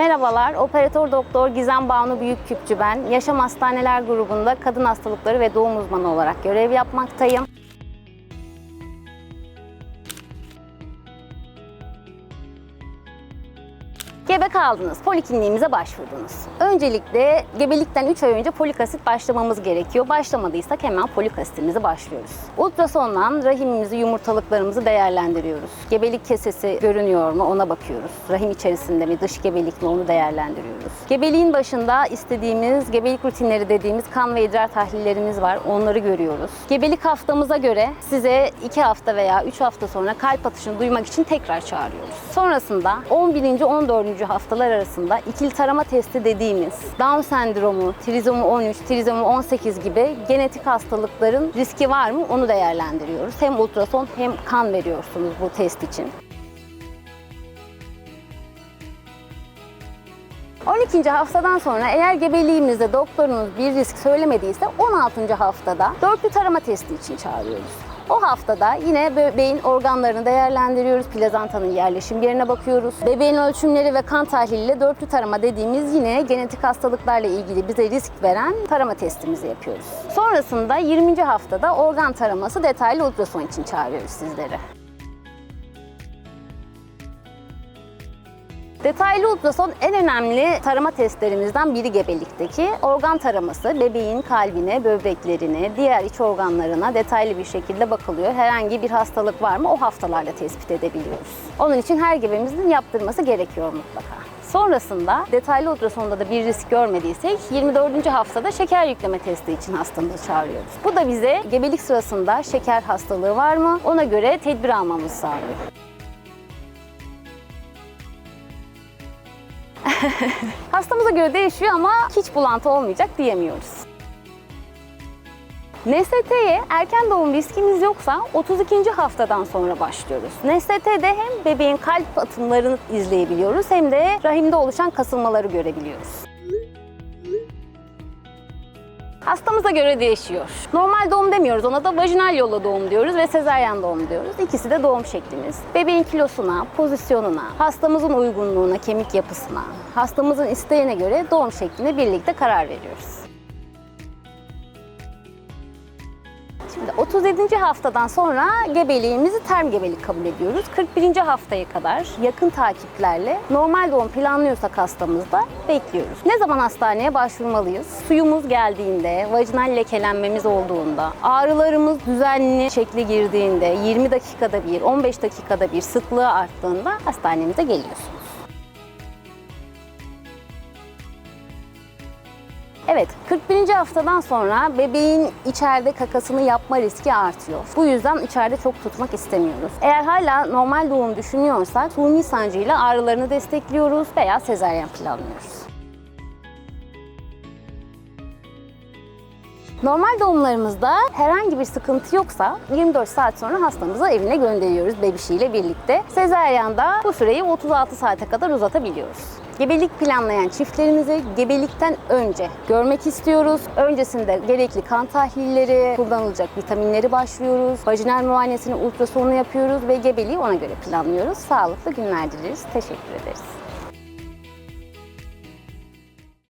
Merhabalar, operatör doktor Gizem Banu Büyükküpçü ben. Yaşam Hastaneler grubunda kadın hastalıkları ve doğum uzmanı olarak görev yapmaktayım. Gebe kaldınız, polikliniğimize başvurdunuz. Öncelikle gebelikten 3 ay önce folik asit başlamamız gerekiyor. Başlamadıysak hemen folik asitimizi başlıyoruz. Ultrasondan rahimimizi, yumurtalıklarımızı değerlendiriyoruz. Gebelik kesesi görünüyor mu ona bakıyoruz. Rahim içerisinde mi, dış gebelik mi onu değerlendiriyoruz. Gebeliğin başında istediğimiz gebelik rutinleri dediğimiz kan ve idrar tahlillerimiz var. Onları görüyoruz. Gebelik haftamıza göre size 2 hafta veya 3 hafta sonra kalp atışını duymak için tekrar çağırıyoruz. Sonrasında 11. 14. haftalar arasında ikili tarama testi dediğimiz Down sendromu, trizomi 13, trizomi 18 gibi genetik hastalıkların riski var mı onu değerlendiriyoruz. Hem ultrason hem kan veriyorsunuz bu test için. 12. haftadan sonra eğer gebeliğimizde doktorunuz bir risk söylemediyse 16. haftada dörtlü tarama testi için çağırıyoruz. O haftada yine bebeğin organlarını değerlendiriyoruz. Plazantanın yerleşim yerine bakıyoruz. Bebeğin ölçümleri ve kan tahliliyle dörtlü tarama dediğimiz yine genetik hastalıklarla ilgili bize risk veren tarama testimizi yapıyoruz. Sonrasında 20. haftada organ taraması detaylı ultrason için çağırıyoruz sizleri. Detaylı ultrason en önemli tarama testlerimizden biri gebelikteki. Organ taraması bebeğin kalbine, böbreklerine, diğer iç organlarına detaylı bir şekilde bakılıyor. Herhangi bir hastalık var mı o haftalarda tespit edebiliyoruz. Onun için her gebemizin yaptırması gerekiyor mutlaka. Sonrasında detaylı ultrasonda da bir risk görmediysek 24. haftada şeker yükleme testi için hastamızı çağırıyoruz. Bu da bize gebelik sırasında şeker hastalığı var mı ona göre tedbir almamızı sağlıyor. Hastamıza göre değişiyor ama hiç bulantı olmayacak diyemiyoruz. NST'ye erken doğum riskimiz yoksa 32. haftadan sonra başlıyoruz. NST'de hem bebeğin kalp atımlarını izleyebiliyoruz hem de rahimde oluşan kasılmaları görebiliyoruz. Hastamıza göre değişiyor. Normal doğum demiyoruz ona da vajinal yolla doğum diyoruz ve sezaryen doğum diyoruz. İkisi de doğum şeklimiz. Bebeğin kilosuna, pozisyonuna, hastamızın uygunluğuna, kemik yapısına, hastamızın isteğine göre doğum şekline birlikte karar veriyoruz. Şimdi 37. haftadan sonra gebeliğimizi term gebelik kabul ediyoruz. 41. haftaya kadar yakın takiplerle normal doğum planlıyorsak hastamızda bekliyoruz. Ne zaman hastaneye başvurmalıyız? Suyumuz geldiğinde, vajinal lekelenmemiz olduğunda, ağrılarımız düzenli şekle girdiğinde, 20 dakikada bir, 15 dakikada bir sıklığı arttığında hastanemize geliyorsunuz. Evet, 41. haftadan sonra bebeğin içeride kakasını yapma riski artıyor. Bu yüzden içeride çok tutmak istemiyoruz. Eğer hala normal doğum düşünüyorsak suni sancıyla ağrılarını destekliyoruz veya sezaryen planlıyoruz. Normal doğumlarımızda herhangi bir sıkıntı yoksa 24 saat sonra hastamızı evine gönderiyoruz bebişiyle birlikte. Sezaryanda bu süreyi 36 saate kadar uzatabiliyoruz. Gebelik planlayan çiftlerimizi gebelikten önce görmek istiyoruz. Öncesinde gerekli kan tahlilleri, kullanılacak vitaminleri başlıyoruz. Vajinal muayenesini ultrasonu yapıyoruz ve gebeliği ona göre planlıyoruz. Sağlıklı günler dileriz. Teşekkür ederiz.